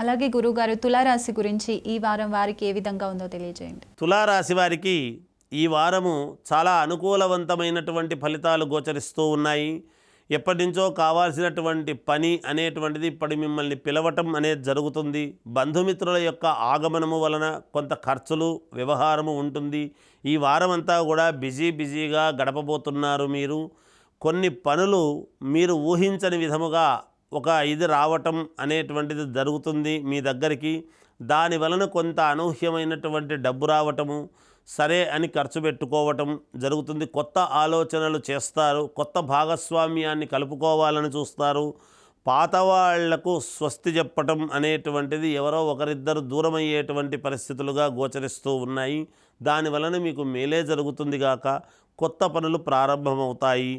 అలాగే గురుగారు తులారాశి గురించి ఈ వారం వారికి ఏ విధంగా ఉందో తెలియజేయండి. తులారాశి వారికి ఈ వారము చాలా అనుకూలవంతమైనటువంటి ఫలితాలు గోచరిస్తూ ఉన్నాయి. ఎప్పటి నుంచో కావాల్సినటువంటి పని అనేటువంటిది ఇప్పటి మిమ్మల్ని పిలవటం అనేది జరుగుతుంది. బంధుమిత్రుల యొక్క ఆగమనము వలన కొంత ఖర్చులు వ్యవహారము ఉంటుంది. ఈ వారమంతా కూడా బిజీ బిజీగా గడపబోతున్నారు మీరు. కొన్ని పనులు మీరు ఊహించని విధముగా ఒక ఇది రావటం అనేటువంటిది జరుగుతుంది మీ దగ్గరికి. దాని వలన కొంత అనూహ్యమైనటువంటి డబ్బు రావటము సరే అని ఖర్చు పెట్టుకోవటం జరుగుతుంది. కొత్త ఆలోచనలు చేస్తారు కొత్త భాగస్వామ్యాన్ని కలుపుకోవాలని చూస్తారు. పాత వాళ్ళకు స్వస్తి చెప్పటం అనేటువంటిది ఎవరో ఒకరిద్దరు దూరమయ్యేటువంటి పరిస్థితులుగా గోచరిస్తూ ఉన్నాయి. దాని వలన మీకు మేలే జరుగుతుంది గాక కొత్త పనులు ప్రారంభమవుతాయి.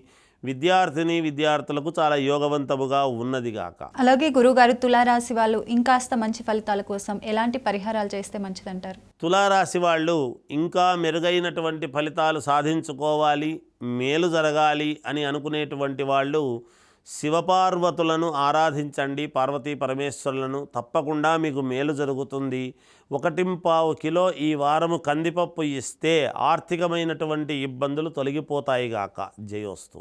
విద్యార్థిని విద్యార్థులకు చాలా యోగవంతముగా ఉన్నది గాక. అలాగే గురువుగారు తులారాశి వాళ్ళు ఇంకాస్త మంచి ఫలితాల కోసం ఎలాంటి పరిహారాలు చేస్తే మంచిదంటారు? తులారాశి వాళ్ళు ఇంకా మెరుగైనటువంటి ఫలితాలు సాధించుకోవాలి మేలు జరగాలి అని అనుకునేటువంటి వాళ్ళు శివపార్వతులను ఆరాధించండి పార్వతీ పరమేశ్వరులను. తప్పకుండా మీకు మేలు జరుగుతుంది. ఒకటింపావు కిలో ఈ వారము కందిపప్పు ఇస్తే ఆర్థికమైనటువంటి ఇబ్బందులు తొలగిపోతాయిగాక జయోస్తు.